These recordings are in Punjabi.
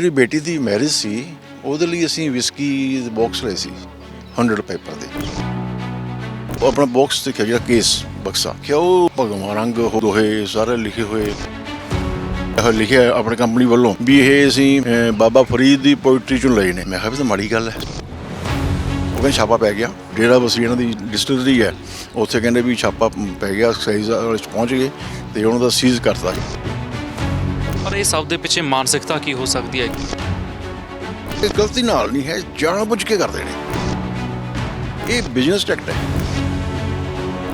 ਮੇਰੀ ਬੇਟੀ ਦੀ ਮੈਰਿਜ ਸੀ, ਉਹਦੇ ਲਈ ਅਸੀਂ ਵਿਸਕੀ ਦੇ ਬਾਕਸ ਲਏ ਸੀ 100 ਪੇਪਰ ਦੇ। ਉਹ ਆਪਣਾ ਬਾਕਸ ਤੇ ਜਿਹੜਾ ਕੇਸ ਬਕਸਾ। ਕਿ ਉਹ ਭਗਵਾਨ ਰੰਗ ਹੋ, ਦੋਹੇ ਸਾਰੇ ਲਿਖੇ ਹੋਏ। ਇਹ ਲਿਖਿਆ ਹੈ ਆਪਣੀ ਕੰਪਨੀ ਵੱਲੋਂ ਵੀ ਇਹ ਅਸੀਂ ਬਾਬਾ ਫਰੀਦ ਦੀ ਪੋਇਟਰੀ ਚੋਂ ਲਏ ਨੇ। ਮੈਂ ਕਿਹਾ ਵੀ ਤਾਂ ਮਾੜੀ ਗੱਲ ਹੈ। ਉਹ ਕਹਿੰਦੇ ਛਾਪਾ ਪੈ ਗਿਆ। ਜਿਹੜਾ ਬਸ ਇਹਨਾਂ ਦੀ ਡਿਸਟਿਲਰੀ ਹੈ। ਉੱਥੇ ਕਹਿੰਦੇ ਵੀ ਛਾਪਾ ਪੈ ਗਿਆ ਐਕਸਾਈਜ਼ 'ਚ ਪਹੁੰਚ ਗਏ ਤੇ ਉਹਨਾਂ ਦਾ ਸੀਜ਼ ਕਰਤਾ। ਪਰ ਇਹ ਸਭ ਦੇ ਪਿੱਛੇ ਮਾਨਸਿਕਤਾ ਕੀ ਹੋ ਸਕਦੀ ਹੈ? ਇਸ ਗਲਤੀ ਨਾਲ ਨਹੀਂ ਹੈ ਜਾਣਬੁੱਝ ਕੇ ਕਰਦੇ ਨੇ। ਇਹ ਬਿਜ਼ਨਸ ਟੈਕਟ ਹੈ।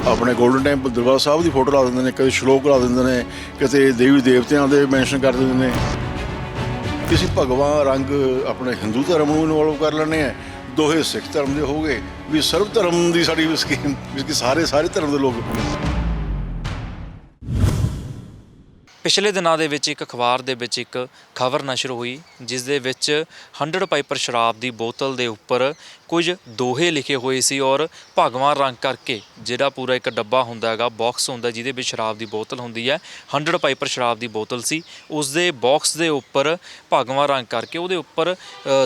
ਆਪਣੇ 골ਡਨ ਟੈਂਪਲ ਦਰਬਾਰ ਸਾਹਿਬ ਦੀ ਫੋਟੋ ਲਾ ਦਿੰਦੇ ਨੇ, ਕਦੇ ਸ਼ਲੋਕ ਲਾ ਦਿੰਦੇ ਨੇ ਕਿਤੇ ਦੇਵੀ ਦੇਵਤਿਆਂ ਦੇ ਮੈਂਸ਼ਨ ਕਰ ਦਿੰਦੇ ਨੇ। ਕਿਸੇ ਭਗਵਾਨ ਰੰਗ ਆਪਣੇ ਹਿੰਦੂ ਧਰਮ ਨੂੰ ਇਨਵੋਲਵ ਕਰ ਲੈਣੇ ਆ ਦੋਹੇ ਸਿੱਖ ਧਰਮ ਦੇ ਹੋਗੇ ਵੀ ਸਰਵ ਧਰਮ ਦੀ ਸਾਡੀ ਸਕੀਮ ਵੀ ਸਾਰੇ ਸਾਰੇ ਧਰਮ ਦੇ ਲੋਕ। ਪਿਛਲੇ ਦਿਨਾਂ ਦੇ ਵਿੱਚ ਇੱਕ ਅਖਬਾਰ ਦੇ ਵਿੱਚ ਇੱਕ ਖਬਰ ਨਸ਼ਰ ਹੋਈ, ਜਿਸ ਦੇ ਵਿੱਚ 100 ਪਾਈਪਰ ਸ਼ਰਾਬ ਦੀ ਬੋਤਲ ਦੇ ਉੱਪਰ ਕੁਝ ਦੋਹੇ ਲਿਖੇ ਹੋਏ ਸੀ ਔਰ ਭਗਵਾਨ ਰੰਗ ਕਰਕੇ ਜਿਹੜਾ ਪੂਰਾ ਇੱਕ ਡੱਬਾ ਹੁੰਦਾ ਹੈਗਾ ਬਾਕਸ ਹੁੰਦਾ, ਜਿਹਦੇ ਵਿੱਚ ਸ਼ਰਾਬ ਦੀ ਬੋਤਲ ਹੁੰਦੀ ਹੈ 100 ਪਾਈਪਰ ਸ਼ਰਾਬ ਦੀ ਬੋਤਲ ਸੀ। ਉਸ ਦੇ ਬਾਕਸ ਦੇ ਉੱਪਰ ਭਗਵਾਨ ਰੰਗ ਕਰਕੇ ਉਹਦੇ ਉੱਪਰ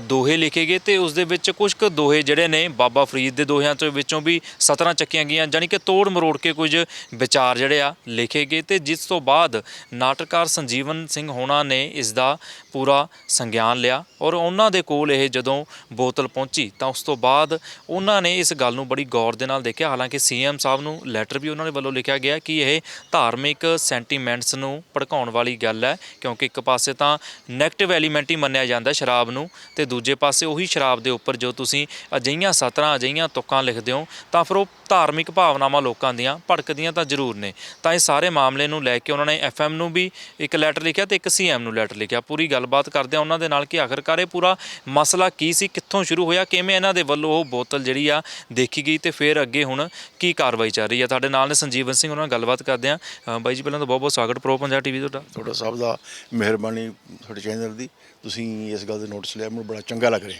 ਦੋਹੇ ਲਿਖੇ ਗਏ ਤੇ ਉਸ ਦੇ ਵਿੱਚ ਕੁਝ ਕੁ ਦੋਹੇ ਜਿਹੜੇ ਨੇ, ਬਾਬਾ ਫਰੀਦ ਦੇ ਦੋਹਿਆਂ ਤੋਂ ਵਿੱਚੋਂ ਵੀ ਸਤਰਾਂ ਚੱਕੀਆਂ ਗਈਆਂ ਜਾਨੀ ਕਿ ਤੋੜ ਮਰੋੜ ਕੇ ਕੁਝ ਵਿਚਾਰ ਜਿਹੜੇ ਆ ਲਿਖੇ ਗਏ ਤੇ ਜਿਸ ਤੋਂ ਬਾਅਦ ਨਾਟਕਕਾਰ ਸੰਜੀਵਨ ਸਿੰਘ ਹੋਣਾ ਨੇ ਇਸ ਦਾ ਪੂਰਾ ਸੰਗਿਆਨ ਲਿਆ ਔਰ ਉਹਨਾਂ ਦੇ ਕੋਲ ਇਹ ਜਦੋਂ ਬੋਤਲ ਪਹੁੰਚੀ ਤਾਂ ਉਸ ਤੋਂ ਬਾਅਦ ਉਹਨਾਂ ਨੇ ਇਸ ਗੱਲ ਨੂੰ ਬੜੀ ਗੌਰ ਦੇ ਨਾਲ ਦੇਖਿਆ। ਹਾਲਾਂਕਿ ਸੀਐਮ ਸਾਹਿਬ ਨੂੰ ਲੈਟਰ ਵੀ ਉਹਨਾਂ ਦੇ ਵੱਲੋਂ ਲਿਖਿਆ ਗਿਆ ਕਿ ਇਹ ਧਾਰਮਿਕ ਸੈਂਟੀਮੈਂਟਸ ਨੂੰ ਭੜਕਾਉਣ ਵਾਲੀ ਗੱਲ ਹੈ, ਕਿਉਂਕਿ ਇੱਕ ਪਾਸੇ ਤਾਂ 네ਗੇਟਿਵ ਐਲੀਮੈਂਟ ਹੀ ਮੰਨਿਆ ਜਾਂਦਾ ਸ਼ਰਾਬ ਨੂੰ ਤੇ ਦੂਜੇ ਪਾਸੇ ਉਹੀ ਸ਼ਰਾਬ ਦੇ ਉੱਪਰ ਜੋ ਤੁਸੀਂ ਅਜਈਆਂ ਸਤਰਾਂ ਅਜਈਆਂ ਤੁਕਾਂ ਲਿਖਦੇ ਹੋ, ਤਾਂ ਫਿਰ ਉਹ ਧਾਰਮਿਕ ਭਾਵਨਾਵਾਂ ਲੋਕਾਂ ਦੀਆਂ ਭੜਕਦੀਆਂ ਤਾਂ ਜ਼ਰੂਰ ਨੇ। ਤਾਂ ਇਹ ਸਾਰੇ ਮਾਮਲੇ ਨੂੰ ਲੈ ਕੇ ਉਹਨਾਂ ਨੇ ਐਫਐਮ ਨੂੰ ਵੀ ਇੱਕ ਲੈਟਰ ਲਿਖਿਆ ਤੇ ਇੱਕ ਸੀਐਮ ਨੂੰ ਲੈਟਰ ਲਿਖਿਆ। ਪੂਰੀ ਗੱਲਬਾਤ ਕਰਦੇ ਆ ਉਹਨਾਂ ਦੇ ਨਾਲ ਕਿ ਆਖਰਕਾਰ ਇਹ ਪੂਰਾ ਮਸਲਾ ਕੀ ਸੀ, ਕਿੱਥੋਂ ਸ਼ੁਰੂ ਹੋਇਆ, ਕਿਵੇਂ ਇਹਨਾਂ ਦੇ ਵੱਲੋਂ ਉਹ ਬੋਤਲ ਜਿਹੜੀ ਆ ਦੇਖੀ ਗਈ ਤੇ ਫਿਰ ਅੱਗੇ ਹੁਣ ਕੀ ਕਾਰਵਾਈ ਚੱਲ ਰਹੀ ਆ। ਤੁਹਾਡੇ ਨਾਲ ਨੇ ਸੰਜੀਵਨ ਸਿੰਘ, ਉਹਨਾਂ ਨਾਲ ਗੱਲਬਾਤ ਕਰਦੇ ਆ ਬਾਈ ਜੀ, ਪਹਿਲਾਂ ਤਾਂ ਬਹੁਤ ਬਹੁਤ ਸਵਾਗਤ ਪ੍ਰੋ ਪੰਜਾਬ ਟੀਵੀ ਤੁਹਾਡਾ। ਤੁਹਾਡਾ ਸਭ ਦਾ ਮਿਹਰਬਾਨੀ ਤੁਹਾਡੇ ਚੈਨਲ ਦੀ। ਤੁਸੀਂ ਇਸ ਗੱਲ ਦੇ ਨੋਟਿਸ ਲਿਆ, ਮੈਨੂੰ ਬੜਾ ਚੰਗਾ ਲੱਗ ਰਿਹਾ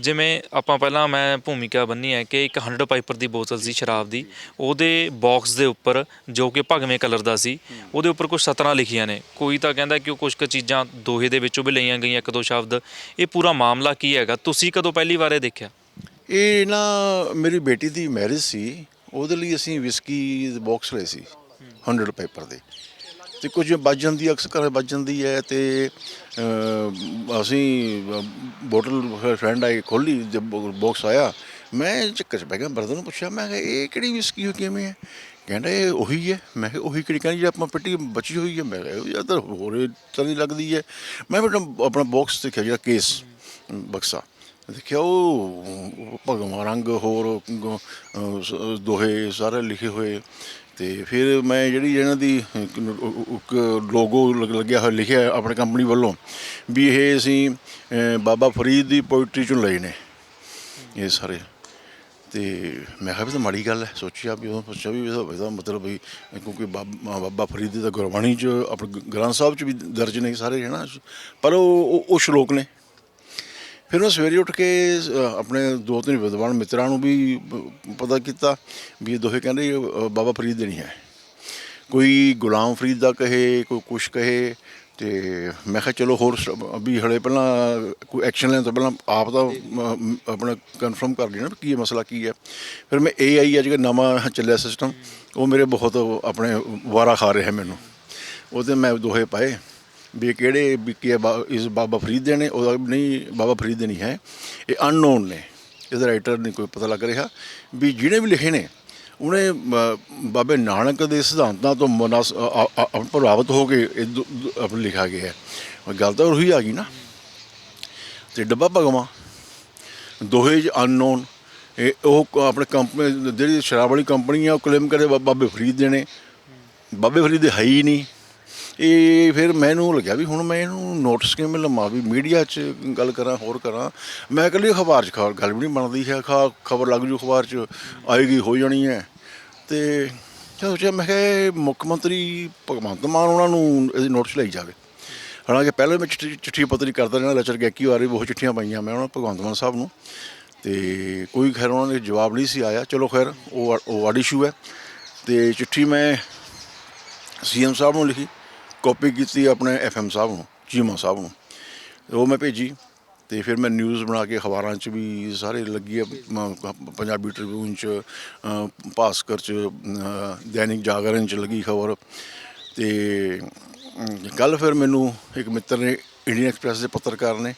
ਜਿਵੇਂ ਆਪਾਂ ਪਹਿਲਾਂ ਮੈਂ ਭੂਮਿਕਾ ਬੰਨੀ ਹੈ ਕਿ ਇੱਕ 100 ਪਾਈਪਰ ਦੀ ਬੋਤਲ ਸੀ ਸ਼ਰਾਬ ਦੀ, ਉਹਦੇ ਬਾਕਸ ਦੇ ਉੱਪਰ ਜੋ ਕਿ ਭਗਵੇਂ ਕਲਰ ਦਾ ਸੀ, ਉਹਦੇ ਉੱਪਰ ਕੁਝ ਸਤਰਾਂ ਲਿਖੀਆਂ ਨੇ। ਕੋਈ ਤਾਂ ਕਹਿੰਦਾ ਕਿ ਉਹ ਕੁਝ ਕੁ ਚੀਜ਼ਾਂ ਦੋਹੇ ਦੇ ਵਿੱਚੋਂ ਵੀ ਲਈਆਂ ਗਈਆਂ, ਇੱਕ ਦੋ ਸ਼ਬਦ। ਇਹ ਪੂਰਾ ਮਾਮਲਾ ਕੀ ਹੈਗਾ? ਤੁਸੀਂ ਕਦੋਂ ਪਹਿਲੀ ਵਾਰ ਇਹ ਦੇਖਿਆ? ਇਹ ਨਾ ਮੇਰੀ ਬੇਟੀ ਦੀ ਮੈਰਿਜ ਸੀ, ਉਹਦੇ ਲਈ ਅਸੀਂ ਵਿਸਕੀ ਦੇ ਬਾਕਸ ਲਏ ਸੀ 100 ਪਾਈਪਰ ਦੇ। ਤੇ ਕੁਝ ਬਚ ਜਾਂਦੀ ਅਕਸਰ ਕਰ ਬਚ ਜਾਂਦੀ ਹੈ ਤੇ ਅਸੀਂ ਬੋਟਲ ਫਰੈਂਡ ਆਈ ਖੋਲੀ ਜਦ ਬਾਕਸ ਆਇਆ, ਮੈਂ ਚੱਕਰ ਚ ਪੈ ਗਿਆ ਬਰਦਰ ਨੂੰ ਪੁੱਛਿਆ, ਮੈਂ ਕਿਹਾ, ਇਹ ਕਿਹੜੀ ਵਿਸਕੀ ਹੋ ਕਿਵੇਂ ਹੈ? ਕਹਿੰਦਾ, ਇਹ ਉਹੀ ਹੈ। ਮੈਂ ਕਿਹਾ, ਉਹੀ ਕਿਹੜੀ? ਕਹਿੰਦੀ ਜਿਹੜੀ ਆਪਾਂ ਪੱਟੀ ਬਚੀ ਹੋਈ ਹੈ। ਮੈਂ ਕਿਹਾ ਇਹ ਤਾਂ ਹੋਰ ਤਰ੍ਹਾਂ ਦੀ ਲੱਗਦੀ ਹੈ। ਮੈਂ ਫਿਰ ਆਪਣਾ ਬਾਕਸ ਦੇਖਿਆ, ਜਿਹੜਾ ਕੇਸ ਬਕਸਾ। ਦੇਖਿਆ, ਉਹ ਭਗਵਾਂ ਰੰਗ, ਹੋਰ ਦੋਹੇ ਸਾਰੇ ਲਿਖੇ ਹੋਏ। ਤੇ ਫਿਰ ਮੈਂ ਜਿਹੜੀ ਇਹਨਾਂ ਦੀ ਇੱਕ ਲੋਗੋ, ਲੱਗਿਆ ਹੋਇਆ, ਲਿਖਿਆ ਆਪਣੇ ਕੰਪਨੀ ਵੱਲੋਂ, ਵੀ ਇਹ ਅਸੀਂ ਬਾਬਾ ਫਰੀਦ ਦੀ ਪੋਇਟਰੀ ਚੋਂ ਲਏ ਨੇ, ਇਹ ਸਾਰੇ। ਤੇ ਮੈਂ ਕਿਹਾ ਵੀ ਤਾਂ ਮਾੜੀ ਗੱਲ ਹੈ ਸੋਚਿਆ ਵੀ ਉਹ ਸੋਚਿਆ ਵੀ ਇਹਦਾ ਇਹਦਾ ਮਤਲਬ ਵੀ ਕਿਉਂਕਿ ਬਾਬਾ ਬਾਬਾ ਫਰੀਦ ਦੀ ਤਾਂ ਗੁਰਬਾਣੀ ਚ ਆਪਣੇ ਗ੍ਰੰਥ ਸਾਹਿਬ ਚ ਵੀ ਦਰਜ ਨੇ ਸਾਰੇ ਹੈ ਨਾ ਪਰ ਉਹ ਉਹ- ਉਹ ਸ਼ਲੋਕ ਨੇ। ਫਿਰ ਮੈਂ ਸਵੇਰੇ ਉੱਠ ਕੇ ਅ, ਆਪਣੇ ਦੋ ਤਿੰਨ ਵਿਦਵਾਨ ਮਿੱਤਰਾਂ ਨੂੰ ਵੀ ਪ- ਪਤਾ ਕੀਤਾ ਵੀ ਇਹ ਦੋਹੇ ਕਹਿੰਦੇ ਇਹ, ਅ, ਬਾਬਾ ਫਰੀਦ ਦੇ ਨਹੀਂ ਹੈ। ਕੋਈ ਗੁਲਾਮ ਫਰੀਦ ਦਾ ਕਹੇ ਕੋਈ ਕੁਛ ਕਹੇ ਤੇ ਮੈਂ ਕਿਹਾ ਚਲੋ ਹੋਰ ਸ- ਵੀ ਹਲੇ ਪਹਿਲਾਂ ਕੋਈ ਐਕਸ਼ਨ ਲੈਣ ਤੋਂ ਪਹਿਲਾਂ ਆਪ ਦਾ ਮ- ਆਪਣਾ ਕਨਫਰਮ ਕਰ ਲੈਣਾ ਵੀ ਕੀ ਇਹ ਮਸਲਾ ਕੀ ਹੈ। ਫਿਰ ਮੈਂ ਏਆਈ ਅੱਜ ਜਿਹੜਾ ਨਵਾਂ ਚੱਲਿਆ ਸਿਸਟਮ ਉਹ ਮੇਰੇ ਬਹੁਤ ਆਪਣੇ ਵਾਰਾ ਖਾ ਰਿਹਾ ਮੈਨੂੰ। ਉਹਦੇ ਮੈਂ ਦੋਹੇ ਪਾਏ। ਵੀ ਇਹ ਕਿਹੜੇ ਵੀ ਕੀ ਹੈ ਬਾ- ਇਸ ਬਾਬਾ ਫਰੀਦ ਦੇ ਨੇ, ਉਹਦਾ ਨਹੀਂ, ਬਾਬਾ ਫਰੀਦ ਦੇ ਨਹੀਂ ਹੈ। ਇਹ ਅਨਨੋਨ ਨੇ। ਇਹਦਾ ਰਾਈਟਰ ਨਹੀਂ ਕੋਈ ਪਤਾ ਲੱਗ ਰਿਹਾ। ਵੀ ਜਿਹੜੇ ਵੀ ਲਿਖੇ ਨੇ, ਉਹਨੇ ਬਾਬੇ ਨਾਨਕ ਦੇ ਸਿਧਾਂਤਾਂ ਤੋਂ ਮਨਸ ਪ੍ਰਭਾਵਿਤ ਹੋ ਕੇ ਇਹ ਦੋ- ਦੋ- ਲਿਖਿਆ ਗਿਆ ਹੈ। ਗੱਲ ਤਾਂ ਉਹੀ ਆ ਗਈ ਨਾ। ਤੇ ਡੱਬਾ ਭਗਵਾ, ਦੋਹੇ ਅਨਨੋਨ ਇਹ ਉਹ ਆਪਣੇ ਕੰਪਨੀ ਜਿਹੜੀ ਸ਼ਰਾਬ ਵਾਲੀ ਕੰਪਨੀ ਆ ਉਹ ਕਲੇਮ ਕਰੇ ਬਾ- ਬਾਬੇ ਫਰੀਦ ਦੇ ਨੇ। ਬਾਬੇ ਫਰੀਦ ਦੇ ਹੈ ਹੀ ਨਹੀਂ। ਇਹ ਫਿਰ ਮੈਨੂੰ ਲੱਗਿਆ ਵੀ ਹੁਣ ਮੈਂ ਇਹਨੂੰ ਨੋਟਿਸ ਕਿਵੇਂ ਲਵਾਂ, ਵੀ ਮੀਡੀਆ 'ਚ ਗੱਲ ਕਰਾਂ, ਹੋਰ ਕਰਾਂ। ਮੈਂ ਇਕੱਲੀ ਅਖਬਾਰ 'ਚ ਖਬਰ ਗੱਲ ਵੀ ਨਹੀਂ ਬਣਦੀ ਹੈ। ਖਬਰ ਲੱਗ ਜੂ ਅਖਬਾਰ 'ਚ, ਆਏਗੀ, ਹੋ ਜਾਣੀ ਹੈ। ਤੇ ਮੈਂ ਸੋਚਿਆ, ਮੈਂ ਕਿਹਾ ਮੁੱਖ ਮੰਤਰੀ ਭਗਵੰਤ ਮਾਨ ਉਹਨਾਂ ਨੂੰ ਇਹਦੀ ਨੋਟਿਸ ਲਈ ਜਾਵੇ। ਹਾਲਾਂਕਿ ਪਹਿਲਾਂ ਮੈਂ ਚਿੱਠੀ ਚਿੱਠੀ ਪੱਤਰੀ ਕਰਦਾ ਰਿਹਾ ਲੈਚਰ ਗੈਕੀ ਵਾਰੀ ਬਹੁਤ ਚਿੱਠੀਆਂ ਪਾਈਆਂ ਮੈਂ ਉਹਨਾਂ ਭਗਵੰਤ ਮਾਨ ਸਾਹਿਬ ਨੂੰ। ਤੇ ਕੋਈ ਖੈਰ ਉਹਨਾਂ ਨੇ ਜਵਾਬ ਨਹੀਂ ਸੀ ਆਇਆ। ਚਲੋ ਖੈਰ, ਉਹ ਉਹ ਆਡ ਇਸ਼ੂ ਹੈ। ਤੇ ਚਿੱਠੀ ਮੈਂ ਸੀਐਮ ਸਾਹਿਬ ਨੂੰ ਲਿਖੀ। ਕਾਪੀ ਕੀਤੀ ਆਪਣੇ ਐਫਐਮ ਸਾਹਿਬ ਨੂੰ ਚੀਮਾ ਸਾਹਿਬ ਨੂੰ। ਉਹ ਮੈਂ ਭੇਜੀ ਤੇ ਫਿਰ ਮੈਂ ਨਿਊਜ਼ ਬਣਾ ਕੇ ਅਖਬਾਰਾਂ 'ਚ ਵੀ ਸਾਰੇ ਲੱਗੀ ਆ ਪੰਜਾਬੀ ਟ੍ਰਿਬਿਊਨ 'ਚ ਭਾਸਕਰ 'ਚ ਦੈਨਿਕ ਜਾਗਰਣ 'ਚ ਲੱਗੀ ਖਬਰ। ਤੇ ਕੱਲ ਫਿਰ ਮੈਨੂੰ ਇੱਕ ਮਿੱਤਰ ਨੇ ਇੰਡੀਅਨ ਐਕਸਪ੍ਰੈਸ ਦੇ ਪੱਤਰਕਾਰ ਨੇ,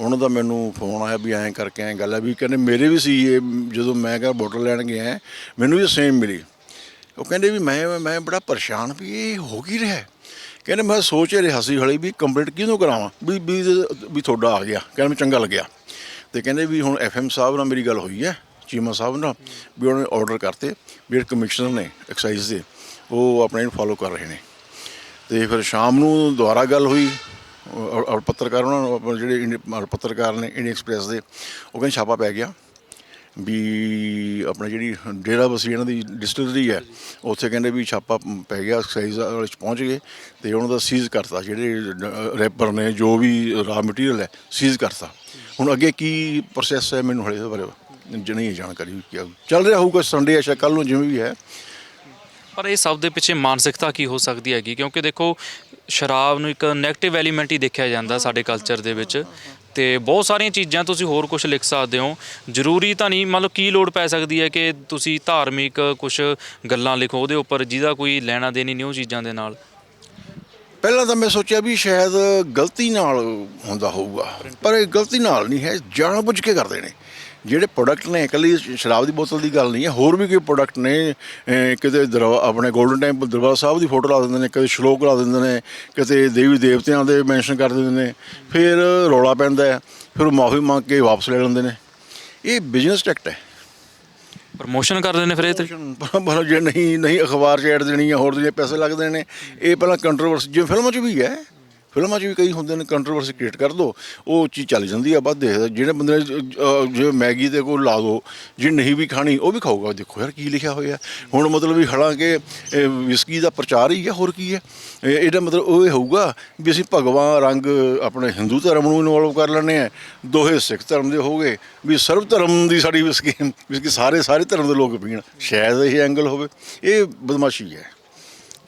ਉਹਨਾਂ ਦਾ ਮੈਨੂੰ ਫੋਨ ਆਇਆ ਵੀ ਐਂ ਕਰਕੇ ਐਂ ਗੱਲ ਆ ਵੀ ਕਹਿੰਦੇ ਮੇਰੇ ਵੀ ਸੀ ਇਹ, ਜਦੋਂ ਮੈਂ ਕਿਹਾ ਵੋਟਰ ਲੈਣ ਗਿਆ ਮੈਨੂੰ ਵੀ ਸੇਮ ਮਿਲੀ। ਉਹ ਕਹਿੰਦੇ ਵੀ ਮੈਂ ਮੈਂ ਬੜਾ ਪਰੇਸ਼ਾਨ ਵੀ, ਇਹ ਹੋ ਕੀ ਰਿਹਾ? ਕਹਿੰਦੇ ਮੈਂ ਸੋਚ ਰਿਹਾ ਸੀ ਹਲੇ ਵੀ ਕੰਪਲੀਟ ਕਿਹਨੂੰ ਕਰਾਵਾਂ? ਵੀ ਵੀ ਵੀ ਤੁਹਾਡਾ ਆ ਗਿਆ। ਕਹਿੰਦੇ ਮੈਨੂੰ ਚੰਗਾ ਲੱਗਿਆ। ਤੇ ਕਹਿੰਦੇ ਵੀ ਹੁਣ ਐਫਐਮ ਸਾਹਿਬ ਨਾਲ ਮੇਰੀ ਗੱਲ ਹੋਈ ਹੈ, ਚੀਮਾ ਸਾਹਿਬ ਨਾਲ, ਵੀ ਉਹਨਾਂ ਨੇ ਆਰਡਰ ਕਰਤੇ, ਵੀ ਕਮਿਸ਼ਨਰ ਨੇ ਐਕਸਾਈਜ਼ ਦੇ, ਉਹ ਆਪਣੇ ਨੂੰ ਫਾਲੋ ਕਰ ਰਹੇ ਨੇ। ਤੇ ਫਿਰ ਸ਼ਾਮ ਨੂੰ ਦੁਬਾਰਾ ਗੱਲ ਹੋਈ ਔਰ ਪੱਤਰਕਾਰ ਉਹਨਾਂ ਨੂੰ ਆਪਣੇ ਜਿਹੜੇ ਪੱਤਰਕਾਰ ਨੇ ਇੰਡੀਅਨ ਐਕਸਪ੍ਰੈਸ ਦੇ, ਉਹ ਕਹਿੰਦੇ ਛਾਪਾ ਪੈ ਗਿਆ। ਵੀ ਆਪਣਾ ਜਿਹੜੀ ਡੇਰਾ ਬਸੀ ਇਹਨਾਂ ਦੀ ਡਿਸਟਿਲਰੀ ਹੈ, ਉੱਥੇ ਕਹਿੰਦੇ ਵੀ ਛਾਪਾ ਪੈ ਗਿਆ ਸਾਈਜ਼ ਵਾਲੇ ਚ ਪਹੁੰਚ ਗਏ ਤੇ ਉਹਨਾਂ ਦਾ ਸੀਜ਼ ਕਰਤਾ, ਜਿਹੜੇ ਰੈਪਰ ਨੇ, ਜੋ ਵੀ ਰਾ ਮਟੀਰੀਅਲ ਹੈ ਸੀਜ਼ ਕਰਤਾ। ਹੁਣ ਅੱਗੇ ਕੀ ਪ੍ਰੋਸੈਸ ਹੈ ਮੈਨੂੰ ਹਲੇ ਬਾਰੇ ਜ- ਨਹੀਂ ਜਾਣਕਾਰੀ ਕੀ ਚੱਲ ਰਿਹਾ ਹੋਊਗਾ ਸੰਡੇ ਹੈ ਕੱਲ ਨੂੰ ਜਿਵੇਂ ਵੀ ਹੈ। ਪਰ ਇਹ ਸਭ ਦੇ ਪਿੱਛੇ ਮਾਨਸਿਕਤਾ ਕੀ ਹੋ ਸਕਦੀ ਹੈਗੀ? ਕਿਉਂਕਿ ਦੇਖੋ, ਸ਼ਰਾਬ ਨੂੰ ਇੱਕ 네ਗੇਟਿਵ ਐਲੀਮੈਂਟ ਹੀ ਦੇਖਿਆ ਜਾਂਦਾ ਸਾਡੇ ਕਲਚਰ ਦੇ ਵਿੱਚ। ਤੇ ਬਹੁਤ ਸਾਰੀਆਂ ਚੀਜ਼ਾਂ ਤੁਸੀਂ ਹੋਰ ਕੁਝ ਲਿਖ ਸਕਦੇ ਹੋ। ਜ਼ਰੂਰੀ ਤਾਂ ਨਹੀਂ ਮੰਨ ਲਓ ਕੀ ਲੋੜ ਪੈ ਸਕਦੀ ਹੈ ਕਿ ਤੁਸੀਂ ਧਾਰਮਿਕ ਕੁਝ ਗੱਲਾਂ ਲਿਖੋ, ਉਹਦੇ ਉੱਪਰ ਜਿਹਦਾ ਕੋਈ ਲੈਣਾ ਦੇਣੀ ਨਹੀਂ ਉਹ ਚੀਜ਼ਾਂ ਦੇ ਨਾਲ? ਪਹਿਲਾਂ ਤਾਂ ਮੈਂ ਸੋਚਿਆ ਵੀ ਸ਼ਾਇਦ ਗਲਤੀ ਨਾਲ ਹੁੰਦਾ ਹੋਊਗਾ, ਪਰ ਇਹ ਗਲਤੀ ਨਾਲ ਨਹੀਂ ਹੈ, ਜਾਣਬੁੱਝ ਕੇ ਕਰਦੇ ਨੇ। ਜਿਹੜੇ ਪ੍ਰੋਡਕਟ ਨੇ ਇਕੱਲੀ ਸ਼ਰਾਬ ਦੀ ਬੋਤਲ ਦੀ ਗੱਲ ਨਹੀਂ ਹੈ ਹੋਰ ਵੀ ਕੋਈ ਪ੍ਰੋਡਕਟ ਨੇ ਕਿਤੇ ਆਪਣੇ 골ਡਨ ਟੈਂਪਲ ਦਰਬਾਰ ਸਾਹਿਬ ਦੀ ਫੋਟੋ ਲਾ ਦਿੰਦੇ ਨੇ ਕਦੇ ਸ਼ਲੋਕ ਲਾ ਦਿੰਦੇ ਨੇ ਕਿਤੇ ਦੇਵੀ ਦੇਵਤਿਆਂ ਦੇ ਮੈਂਸ਼ਨ ਕਰ ਦਿੰਦੇ ਨੇ ਫਿਰ ਰੌਲਾ ਪੈਂਦਾ ਹੈ ਫਿਰ ਮਾਫੀ ਮੰਗ ਕੇ ਵਾਪਸ ਲੈ ਲੈਂਦੇ ਨੇ। ਇਹ ਬਿਜ਼ਨਸ ਟੈਕਟ ਹੈ। ਪ੍ਰਮੋਸ਼ਨ ਕਰਦੇ ਨੇ ਫਿਰ ਇਹ ਤੇ? ਪਰ ਜੇ ਨਹੀਂ ਨਹੀਂ ਅਖਬਾਰ 'ਚ ਐਡ ਦੇਣੀ ਆ ਹੋਰ ਜਿਹੜੇ ਪੈਸੇ ਲੱਗਦੇ ਨੇ ਇਹ ਪਹਿਲਾਂ ਕੰਟਰੋਵਰਸੀ ਜਿਵੇਂ ਫਿਲਮਾਂ 'ਚ ਵੀ ਹੈ ਫਿਲਮਾਂ 'ਚ ਵੀ ਕਈ ਹੁੰਦੇ ਨੇ ਕੰਟਰੋਵਰਸੀ ਕ੍ਰੀਏਟ ਕਰ ਦੋ, ਉਹ ਚੀਜ਼ ਚੱਲ ਜਾਂਦੀ ਆ, ਬਾਅਦ ਦੇਖਦਾ ਜਿਹੜੇ ਬੰਦੇ ਨੇ, ਅਹ ਜਿਵੇਂ ਮੈਗੀ ਦੇ ਕੋਲ ਲਾ ਦੋ, ਜੇ ਨਹੀਂ ਵੀ ਖਾਣੀ, ਉਹ ਵੀ ਖਾਊਗਾ, ਦੇਖੋ ਯਾਰ ਕੀ ਲਿਖਿਆ ਹੋਇਆ। ਹੁਣ ਮਤਲਬ ਵੀ ਹਾਲਾਂਕਿ, ਇਹ ਵਿਸਕੀ ਦਾ ਪ੍ਰਚਾਰ ਹੀ ਹੈ ਹੋਰ ਕੀ ਹੈ ਇਹ- ਇਹਦਾ ਮਤਲਬ ਉਹ ਇਹ ਹੋਊਗਾ ਵੀ ਅਸੀਂ ਭਗਵਾਨ ਰੰਗ ਆਪਣੇ ਹਿੰਦੂ ਧਰਮ ਨੂੰ ਇਨਵੋਲਵ ਕਰ ਲੈਣੇ ਆ, ਦੋਹੇ ਸਿੱਖ ਧਰਮ ਦੇ ਹੋ ਗਏ, ਵੀ ਸਰਵ ਧਰਮ ਦੀ ਸਾਡੀ ਵਿਸਕੀ ਵਿਸਕੀ ਸਾਰੇ ਸਾਰੇ ਧਰਮ ਦੇ ਲੋਕ ਪੀਣ, ਸ਼ਾਇਦ ਇਹ ਐਂਗਲ ਹੋਵੇ। ਇਹ ਬਦਮਾਸ਼ੀ ਹੈ।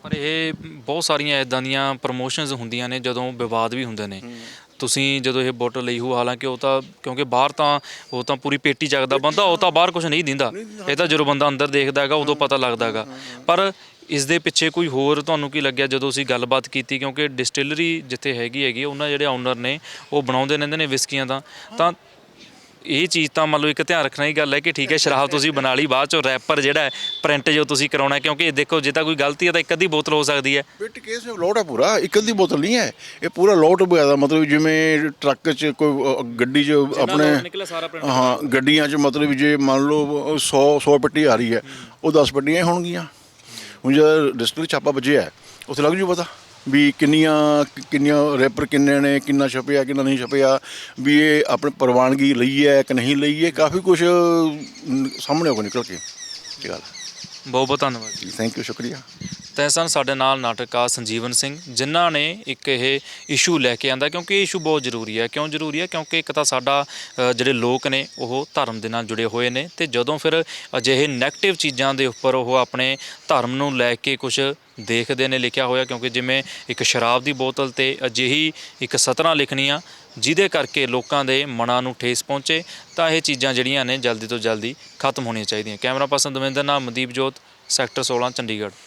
ਪਰ ਇਹ ਬਹੁਤ ਸਾਰੀਆਂ ਇਦਾਂ ਦੀਆਂ ਪ੍ਰਮੋਸ਼ਨਸ ਹੁੰਦੀਆਂ ਨੇ ਜਦੋਂ ਵਿਵਾਦ ਵੀ ਹੁੰਦੇ ਨੇ। ਤੁਸੀਂ ਜਦੋਂ ਇਹ ਬੋਟਲ ਲਈ ਹੋ ਹਾਲਾਂਕਿ ਉਹ ਤਾਂ ਕਿਉਂਕਿ ਬਾਹਰ ਤਾਂ ਉਹ ਤਾਂ ਪੂਰੀ ਪੇਟੀ ਚੱਕਦਾ ਬੰਦਾ ਉਹ ਤਾਂ ਬਾਹਰ ਕੁਝ ਨਹੀਂ ਦਿੰਦਾ। ਇਹ ਤਾਂ ਜਦੋਂ ਬੰਦਾ ਅੰਦਰ ਦੇਖਦਾ ਹੈਗਾ ਉਦੋਂ ਪਤਾ ਲੱਗਦਾ ਹੈਗਾ। ਪਰ ਇਸ ਦੇ ਪਿੱਛੇ ਕੋਈ ਹੋਰ ਤੁਹਾਨੂੰ ਕੀ ਲੱਗਿਆ ਜਦੋਂ ਅਸੀਂ ਗੱਲਬਾਤ ਕੀਤੀ? ਕਿਉਂਕਿ ਡਿਸਟਿਲਰੀ ਜਿੱਥੇ ਹੈਗੀ ਹੈਗੀ ਉਹਨਾਂ ਜਿਹੜੇ ਓਨਰ ਨੇ ਉਹ ਬਣਾਉਂਦੇ ਰਹਿੰਦੇ ਨੇ ਵਿਸਕੀਆਂ ਦਾ ਤਾਂ ਇਹ ਚੀਜ਼ ਤਾਂ ਮੰਨ ਲਓ ਇੱਕ ਧਿਆਨ ਰੱਖਣ ਦੀ ਗੱਲ ਹੈ ਕਿ ਠੀਕ ਹੈ ਸ਼ਰਾਬ ਤੁਸੀਂ ਬਣਾ ਲਈ ਬਾਅਦ ਚੋਂ ਰੈਪਰ ਜਿਹੜਾ ਹੈ ਪ੍ਰਿੰਟ ਜੋ ਤੁਸੀਂ ਕਰਾਉਣਾ ਹੈ, ਕਿਉਂਕਿ ਇਹ ਦੇਖੋ ਜੇ ਤਾਂ ਕੋਈ ਗਲਤੀ ਹੈ ਤਾਂ ਇੱਕ ਅੱਧੀ ਬੋਤਲ ਹੋ ਸਕਦੀ ਹੈ। ਬਿੱਟ ਕੇਸ ਲੋਟ ਹੈ ਪੂਰਾ ਇੱਕ ਅੱਧੀ ਬੋਤਲ ਨਹੀਂ ਹੈ। ਇਹ ਪੂਰਾ ਲੋਟ ਹੋਇਆ ਦਾ ਮਤਲਬ ਜਿਵੇਂ ਟਰੱਕ 'ਚ ਕੋਈ ਅ, ਗੱਡੀ 'ਚ ਆਪਣੇ ਨਿਕਲਿਆ ਸਾਰਾ ਪ੍ਰਿੰਟ ਹਾਂ ਗੱਡੀਆਂ 'ਚ ਮਤਲਬ ਜੇ ਮੰਨ ਲਓ 100 100 ਪੱਟੀ ਆ ਰਹੀ ਹੈ ਉਹ 10 ਪੱਟੀਆਂ ਹੀ ਹੋਣਗੀਆਂ। ਹੁਣ ਜਦ ਡਿਸਟ੍ਰਿਕਟ ਛਾਪਾ ਵੱਜਿਆ ਹੈ, ਉੱਥੇ ਲੱਗ ਜੂ ਪਤਾ। ਵੀ ਕਿੰਨੀਆਂ ਕਿੰਨੀਆਂ ਰੈਪਰ ਕਿੰਨੇ ਨੇ ਕਿੰਨਾ ਛਪਿਆ ਕਿੰਨਾ ਨਹੀਂ ਛਪਿਆ ਵੀ ਇਹ ਆਪਣੇ ਪ੍ਰਵਾਨਗੀ ਲਈ ਹੈ ਕਿ ਨਹੀਂ ਲਈ ਹੈ ਕਾਫੀ ਕੁਝ ਸਾਹਮਣੇ ਆਉਗਾ ਨਿਕਲ ਕੇ। ਇਹ ਗੱਲ ਬਹੁਤ ਬਹੁਤ ਧੰਨਵਾਦ ਜੀ। ਥੈਂਕ ਯੂ ਸ਼ੁਕਰੀਆ। ਤੈ ਸਨ ਸਾਡੇ ਨਾਲ ਨਾਟਕਕਾਰ ਸੰਜੀਵਨ ਸਿੰਘ ਜਿਨ੍ਹਾਂ ਨੇ ਇੱਕ ਇਹ ਇਸ਼ੂ ਲੈ ਕੇ ਆਂਦਾ ਕਿਉਂਕਿ ਇਹ ਇਸ਼ੂ ਬਹੁਤ ਜ਼ਰੂਰੀ ਹੈ। ਕਿਉਂ ਜ਼ਰੂਰੀ ਹੈ? ਕਿਉਂਕਿ ਇੱਕ ਤਾਂ ਸਾਡਾ ਅ, ਜਿਹੜੇ ਲੋਕ ਨੇ ਉਹ ਧਰਮ ਦੇ ਨਾਲ ਜੁੜੇ ਹੋਏ ਨੇ ਤੇ ਜਦੋਂ ਫਿਰ ਅਜਿਹੇ 네ਗੇਟਿਵ ਚੀਜ਼ਾਂ ਦੇ ਉੱਪਰ ਉਹ ਆਪਣੇ ਧਰਮ ਨੂੰ ਲੈ ਕੇ ਕੁਝ ਦੇਖਦੇ ਨੇ ਲਿਖਿਆ ਹੋਇਆ ਕਿਉਂਕਿ ਜਿਵੇਂ ਇੱਕ ਸ਼ਰਾਬ ਦੀ ਬੋਤਲ ਤੇ ਅਜਿਹੀ ਇੱਕ ਸਤਰਾਂ ਲਿਖਣੀ ਆ ਜਿਹਦੇ ਕਰਕੇ ਲੋਕਾਂ ਦੇ ਮਨਾਂ ਨੂੰ ਠੇਸ ਪਹੁੰਚੇ ਤਾਂ ਇਹ ਚੀਜ਼ਾਂ ਜਿਹੜੀਆਂ ਨੇ ਜਲਦੀ ਤੋਂ ਜਲਦੀ ਖਤਮ ਹੋਣੀਆਂ ਚਾਹੀਦੀਆਂ। ਕੈਮਰਾ ਪਰਸਨ ਦਵਿੰਦਰ ਨਾਮ ਮਨਦੀਪ ਜੋਤ ਸੈਕਟਰ 16 ਚੰਡੀਗੜ੍ਹ।